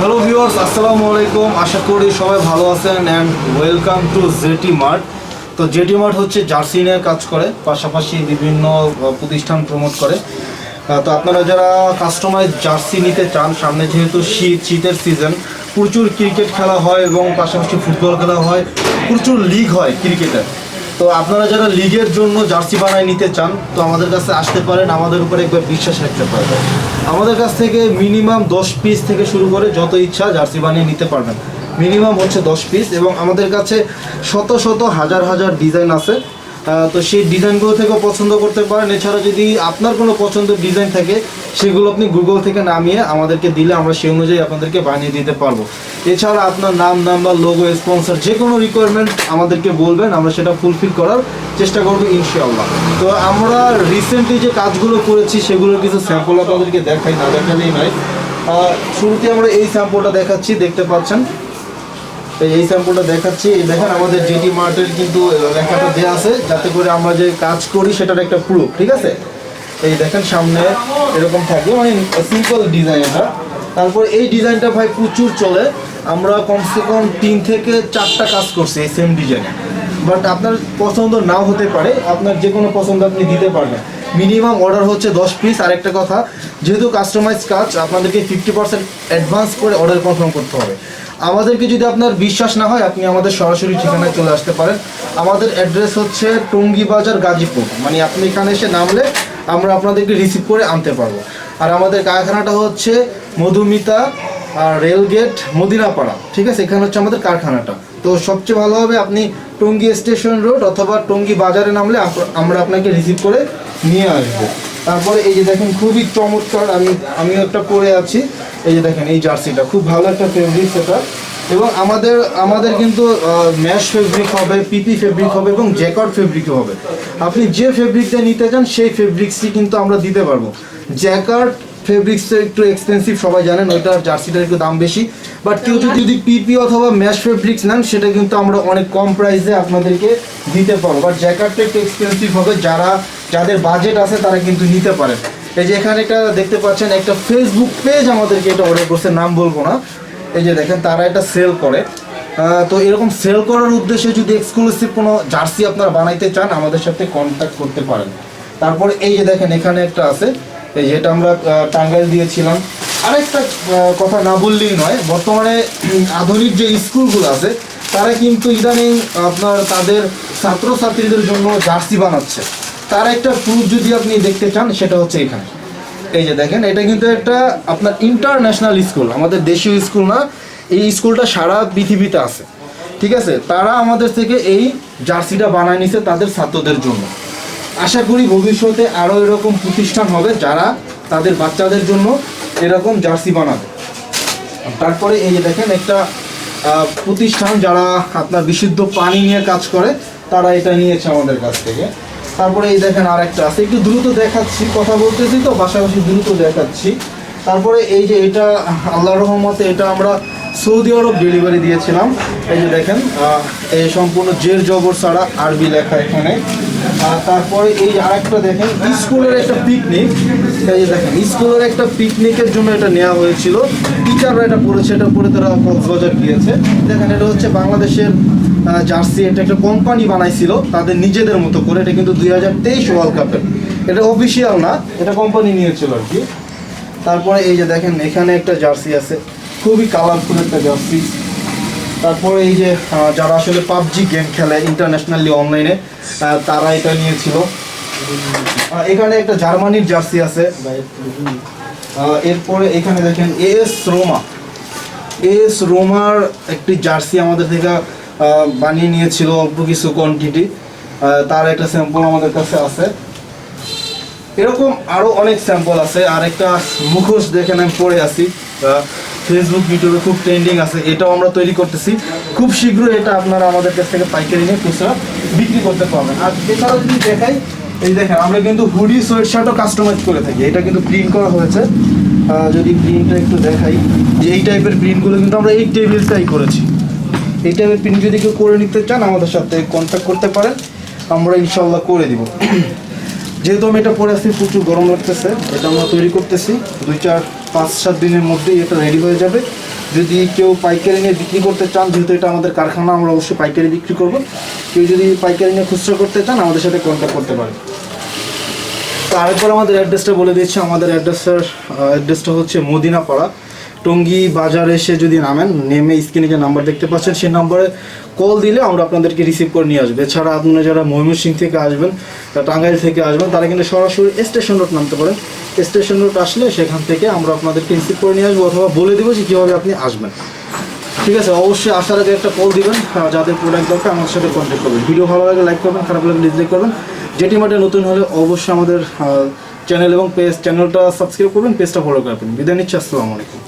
আসসালামু আলাইকুম। আশা করি সবাই ভালো আছেন and welcome to JT mart তো জেটি মার্ট হচ্ছে জার্সি নিয়ে কাজ করে, পাশাপাশি বিভিন্ন প্রতিষ্ঠান প্রমোট করে। তো আপনারা যারা কাস্টমাইজ জার্সি নিতে চান, সামনে যেহেতু শীত, শীতের সিজন প্রচুর ক্রিকেট খেলা হয় এবং পাশাপাশি ফুটবল খেলা হয়, প্রচুর লিগ হয় ক্রিকেটের তো আপনারা যারা লিগের জন্য জার্সি বানায় নিতে চান, তো আমাদের কাছে আসতে পারেন, আমাদের উপরে একবার বিশ্বাস রাখতে পারবেন। আমাদের কাছ থেকে মিনিমাম দশ পিস থেকে শুরু করে যত ইচ্ছা জার্সি বানিয়ে নিতে পারবেন। মিনিমাম হচ্ছে দশ পিস এবং আমাদের কাছে শত শত হাজার হাজার ডিজাইন আছে। তো সেই ডিজাইনগুলো থেকেও পছন্দ করতে পারেন। এছাড়া যদি আপনার কোনো পছন্দের ডিজাইন থাকে, সেগুলো আপনি গুগল থেকে নামিয়ে আমাদেরকে দিলে আমরা সেই অনুযায়ী আপনাদেরকে বানিয়ে দিতে পারব। এছাড়া আপনার নাম নাম্বার লোগো স্পন্সর যে কোনো রিকোয়ারমেন্ট আমাদেরকে বলবেন, আমরা সেটা ফুলফিল করার চেষ্টা করব ইনশাআল্লাহ। তো আমরা রিসেন্টলি যে কাজগুলো করেছি, সেগুলোর কিছু স্যাম্পল আপনাদেরকে দেখাই, না দেখালেই নয়। শুরুতে আমরা এই স্যাম্পলটা দেখাচ্ছি, দেখতে পাচ্ছেন। এই স্যাম্পলটা দেখাচ্ছি। দেখেন আমাদের জেটি মার্টের কিন্তু লেখাটা দেওয়া আছে, যাতে করে আমরা যে কাজ করি সেটার একটা প্রুফ ঠিক আছে? এই দেখেন সামনে এরকম থাকে মানে সিম্পল ডিজাইন এটা। তারপর এই ডিজাইনটা ভাই প্রচুর চলে। আমরা কমসে কম তিন থেকে চারটা কাজ করছি এই সেম ডিজাইনে বাট আপনার পছন্দ নাও হতে পারে, আপনার যে কোনো পছন্দ আপনি দিতে পারবেন। মিনিমাম অর্ডার হচ্ছে দশ পিস আর একটা কথা, যেহেতু কাস্টমাইজ কাজ, আপনাদেরকে ফিফটি পার্সেন্ট অ্যাডভান্স করে অর্ডার কনফার্ম করতে হবে। আমাদেরকে যদি আপনার বিশ্বাস না হয়, আপনি আমাদের সরাসরি ঠিকানায় চলে আসতে পারেন। আমাদের অ্যাড্রেস হচ্ছে টঙ্গী বাজার গাজীপুর। মানে আপনি এখানে এসে নামলে আমরা আপনাদেরকে রিসিভ করে আনতে পারব। আর আমাদের কারখানাটা হচ্ছে মধুমিতা, আর রেলগেট মদিনাপাড়া। ঠিক আছে? এখানে হচ্ছে আমাদের কারখানাটা। তো সবচেয়ে ভালো হবে, আপনি টঙ্গী স্টেশন রোড অথবা টঙ্গী বাজারে নামলে আমরা আপনাকে রিসিভ করে নিয়ে আসব। তারপরে এই যে দেখেন খুবই চমৎকার, আমি আমি একটা পরে আছি। এই যে দেখেন, এই জার্সিটা, খুব ভালো একটা ফেব্রিক সেটা। এবং আমাদের আমাদের কিন্তু ম্যাশ ফেব্রিক হবে পিপি ফেব্রিক হবে এবং জ্যাকট ফেব্রিকও হবে। আপনি যে ফেব্রিকটা নিতে চান, সেই ফেব্রিক্সই কিন্তু আমরা দিতে পারব। জ্যাকার্ড ফেব্রিক্স একটু এক্সপেন্সিভ সবাই জানেন ওইটা জার্সিটার একটু দাম বেশি। বাট কেউ যদি পিপি অথবা ম্যাশ ফেব্রিক্স নেন, সেটা কিন্তু আমরা অনেক কম প্রাইসে আপনাদেরকে দিতে পারব। বাট জ্যাকারটা একটু এক্সপেন্সিভ হবে, যারা, যাদের বাজেট আছে, তারা কিন্তু নিতে পারেন। এই যে এখানে একটা দেখতে পাচ্ছেন, একটা ফেসবুক পেজ আমাদেরকে এটা অর্ডার করছে, নাম বলব না। এই যে দেখেন, তারা এটা সেল করে। তো এরকম সেল করার উদ্দেশ্যে যদি এক্সক্লুসিভ কোনো জার্সি আপনারা বানাইতে চান, আমাদের সাথে কন্ট্যাক্ট করতে পারেন। তারপরে এই যে দেখেন, এখানে একটা আছে। এই যেটা আমরা টাঙ্গাইল দিয়েছিলাম। আরেকটা কথা না বললেই নয়, বর্তমানে আধুনিক যে স্কুলগুলো আছে, তারা কিন্তু ইদানিং আপনার তাদের ছাত্রছাত্রীদের জন্য জার্সি বানাচ্ছে। তার একটা প্রুফ যদি আপনি দেখতে চান, সেটা হচ্ছে এখানে। এই যে দেখেন, এটা কিন্তু একটা আপনার ইন্টারন্যাশনাল স্কুল, আমাদের দেশীয় স্কুল না, এই স্কুলটা সারা পৃথিবীতে আছে। ঠিক আছে? তারা আমাদের থেকে এই জার্সিটা বানায় নিছে তাদের ছাত্রদের জন্য। আশা করি ভবিষ্যতে আরও এরকম প্রতিষ্ঠান হবে যারা তাদের বাচ্চাদের জন্য এরকম জার্সি বানাবে। তারপরে এই যে দেখেন একটা প্রতিষ্ঠান যারা আপনার বিশুদ্ধ পানি নিয়ে কাজ করে, তারা এটা নিয়েছে আমাদের কাছ থেকে। তারপরে এই দেখেন আর একটা আছে, একটু দ্রুত দেখাচ্ছি, কথা বলতেছি তো, পাশাপাশি দ্রুত দেখাচ্ছি। তারপরে এই যে এটা আল্লাহ রহমতে এটা আমরা সৌদি আরব ডেলিভারি দিয়েছিলাম। এই যে দেখেন এই সম্পূর্ণ জের জবর ছাড়া আরবি লেখা এখানে। তারপরে এই আরেকটা দেখেন, স্কুলের একটা পিকনিক এই দেখেন, স্কুলের একটা পিকনিকের জন্য এটা নেওয়া হয়েছিল। টিচাররা এটা পড়েছে এটা পড়ে তারা কক্সবাজার গিয়েছে। দেখেন, এটা হচ্ছে বাংলাদেশের জার্সি। এটা একটা কোম্পানি বানাইছিল, তাদের নিজেদের মতো করে। এটা কিন্তু দুই হাজার তেইশ ওয়ার্ল্ড কাপের এটা অফিসিয়াল না, এটা কোম্পানি নিয়েছিল আর কি। তারপরে এই যে দেখেন, এখানে একটা জার্সি আছে। খুবই কালারফুল একটা জার্সি। তারপরে এই যে যারা আসলে পাবজি গেম খেলে ইন্টারন্যাশনালি অনলাইনে তারা এটা নিয়েছিল। এখানে একটা জার্মানির জার্সি আছে। এরপরে এখানে দেখেন এস রোমা এস রোমার একটি জার্সি আমাদের থেকে বানিয়ে নিয়েছিল অল্প কিছু কোয়ান্টিটি তার একটা স্যাম্পল আমাদের কাছে আছে। এরকম আরও অনেক স্যাম্পল আছে। আর একটা মুখোশ দেখেন আমি পড়ে আছি ফেসবুক ইউটিউবে খুব ট্রেন্ডিং আছে, এটাও আমরা তৈরি করতেছি। খুব শীঘ্রই এটা আপনারা আমাদের কাছ থেকে পাইকারি নিয়ে খুচরা বিক্রি করতে পারবেন। আর এছাড়াও যদি দেখাই, এই দেখেন, আমরা কিন্তু হুডি সোয়েট শার্টও কাস্টমাইজ করে থাকি। এটা কিন্তু প্রিন্ট করা হয়েছে। যদি প্রিন্টটা একটু দেখাই, যে এই টাইপের প্রিন্টগুলো কিন্তু আমরা এই টেবিলটাই করেছি। এই টাইপের প্রিন্ট যদি কেউ করে নিতে চান, আমাদের সাথে কন্ট্যাক্ট করতে পারেন। আমরা ইনশাল্লাহ করে দিব। যেহেতু আমি এটা পরে আসছি প্রচুর গরম লাগতেছে, এটা আমরা তৈরি করতেছি। দুই চার পাঁচ সাত দিনের মধ্যেই এটা রেডি হয়ে যাবে। যদি কেউ পাইকারি নিয়ে বিক্রি করতে চান, যেহেতু এটা আমাদের কারখানা, আমরা অবশ্যই পাইকারি বিক্রি করব। কেউ যদি পাইকারি নিয়ে খুচরা করতে চান, আমাদের সাথে কন্ট্যাক্ট করতে পারে তো আরেকবার আমাদের অ্যাড্রেসটা বলে দিচ্ছি। আমাদের অ্যাড্রেসের অ্যাড্রেসটা হচ্ছে মদিনাপাড়া। টঙ্গী বাজার এসে যদি নামেন, নেমে স্ক্রিনে যে নাম্বার দেখতে পাচ্ছেন, সেই নাম্বারে কল দিলে আমরা আপনাদেরকে রিসিভ করে নিয়ে আসব। এছাড়া আপনারা যারা ময়মনসিং থেকে আসবেন বা টাঙ্গাইল থেকে আসবেন, তারা কিন্তু সরাসরি স্টেশন রোড নামতে পারেন। স্টেশন রোড আসলে সেখান থেকে আমরা আপনাদেরকে রিসিভ করে নিয়ে আসব অথবা বলে দেবো যে কীভাবে আপনি আসবেন। ঠিক আছে, অবশ্যই আসার আগে একটা কল দিবেন যাদের প্রোডাক্ট দরকার আমার সাথে কন্ট্যাক্ট করবেন। ভিডিও ভালো লাগে লাইক করবেন, খারাপ লাগলে ডিসলাইক করবেন। যেটি মাঠে নতুন হলে অবশ্যই আমাদের চ্যানেল এবং পেজ চ্যানেলটা সাবস্ক্রাইব করবেন পেজটা ফলো করবেন বিদায় নিচ্ছি, আসসালামু আলাইকুম।